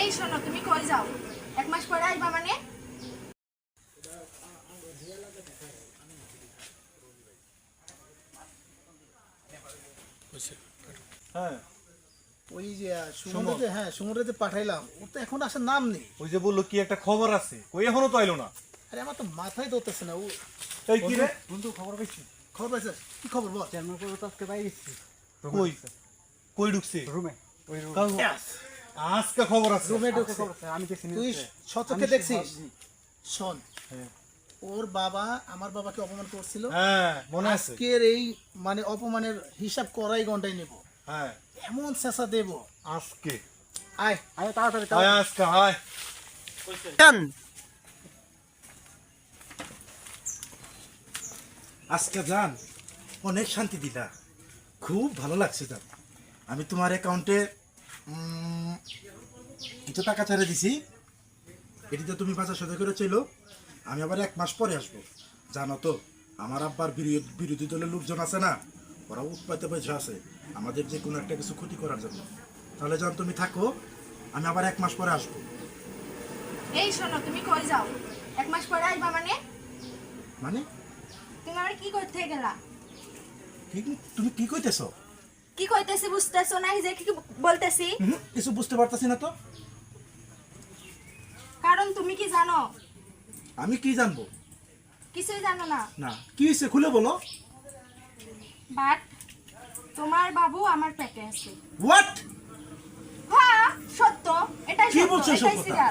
এই শোনো তুমি কই যাও? এক মাস পরে আসবা মানে? হ্যাঁ। ওই যে সুমনরে হ্যাঁ সুমনরে পাঠাইলাম ওর তো এখন আসার নাম নেই। ওই যে বলল কি একটা খবর আছে? কই এখনও তো আইলো না। আরে আমার তো মাথায় ধরতেছে না ও এই কি রে? বন্ধু খবর পাইছি খবর কি খবর বল। চেয়ারম্যান করে তো আজকে বাইরে কই? কই ঢুকছে? রুমে। ওই রুমে। কাউ- আজকে খবর আছে। রুমে ঢুকছে খবর আছে, আমি দেখছি তুই। শতকে দেখছিস? শোন হ্যাঁ। ওর বাবা আমার বাবাকে অপমান করছিল। হ্যাঁ মনে আছে। আজকের এই মানে অপমানের হিসাব করাই ঘন্টায় নেব। হ্যাঁ। এমন চেঁচা দেব। আজকে। আয়। আরে তাড়াতাড়ি আয় আজকে আয়। আজকে যান অনেক শান্তি দিলা। খুব ভালো লাগছে যান আমি তোমার অ্যাকাউন্টে কিছু টাকা ছেড়ে দিছি। এটিতে তুমি পাঁচশো শত করে চলো আমি আবার এক মাস পরে আসব। জানো তো আমার আব্বার বিরোধী দলের লোকজন আছে না ওরা উৎপাতে বসে আছে। আমাদের যে কোনো একটা কিছু ক্ষতি করার জন্য। তাহলে যখন তুমি থাকো আমি আবার এক মাস পরে আসব। এই শোনো তুমি কই যাও? এক মাস পরে আসবা মানে? মানে? তুমি আমার কি করতে গেলা? কি তুমি কি কইতেছো? কি কইতেছি বুঝতেছো না যে কি বলতেছি? কিছু বুঝতে পারতাছি না তো। কারণ তুমি কি জানো? আমি কি জানব? কিছুই জানো না। না কি হয়েছে খুলে বলো। বাট তোমার বাবু আমার পেটে আছে। হোয়াট হ্যাঁ সত্য এটাই কি বলছো এটাই কথা?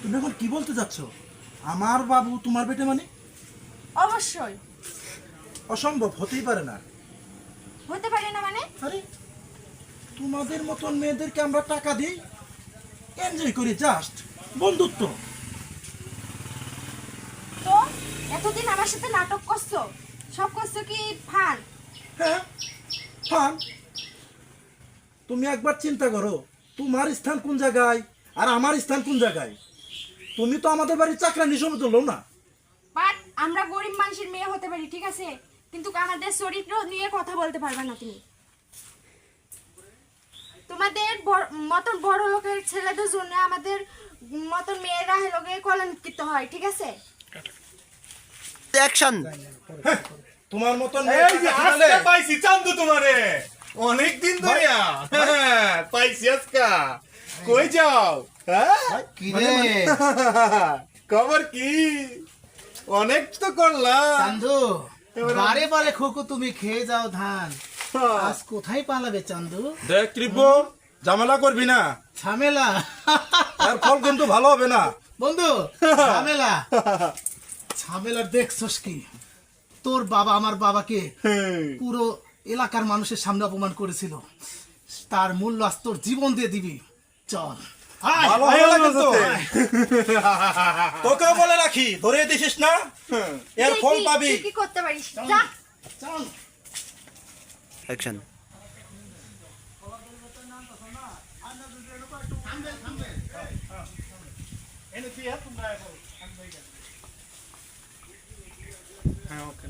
তুমি এখন কি বলতে যাচ্ছ? আমার বাবু তোমার পেটে মানে? অবশ্যই। অসম্ভব হতেই পারে না। আরে তোমাদের মতন মেয়েদেরকে আমরা টাকা দিই এনজয় করি জাস্ট বন্ধুত্ব। তো এতদিন আমার সাথে নাটক করছ সব করছ কি ফান? হ্যাঁ ফান। তুমি একবার চিন্তা করো তোমার স্থান কোন জায়গায় আর আমার স্থান কোন জায়গায়? তুমি তো আমাদের বাড়ির চাকরানি সময় তুলো না বাট আমরা গরিব মানুষের মেয়ে হতে পারি ঠিক আছে? কিন্তু আমাদের চরিত্র নিয়ে কথা বলতে পারবে না তুমি। তোমাদের মতন বড় লোকের ছেলেদের জন্য আমাদের মতন মেয়েরা হেলোকে কলঙ্কিত হয় ঠিক আছে? তোমার মতন এই যে মেয়ে আজকে থাকলে- পাইছি চান্দু তোমারে। অনেক দিন ধরে হ্যাঁ, পাইছি আজকে। কই যাও? হ্যাঁ? কি খবর কি? অনেক তো করলাম। বারে বারে খোকো তুমি খেয়ে যাও ধান। আজ কোথায় পালাবে চান্দু? দেখ ত্রিপ ঝামেলা করবি না। ঝামেলা? তার ফল কিন্তু ভালো হবে না। বন্ধু ঝামেলা। ঝামেলা দেখছস কি? তোর বাবা আমার বাবাকে পুরো এলাকার মানুষের সামনে অপমান করেছিল। তার মূল্য আজ তোর জীবন দিয়ে দিবি। চল। তোকেও বলে রাখি ধরে দিছিস না? এর ফল পাবি। কি করতে পারিস। চল। অ্যাকশন হ্যাঁ ওকে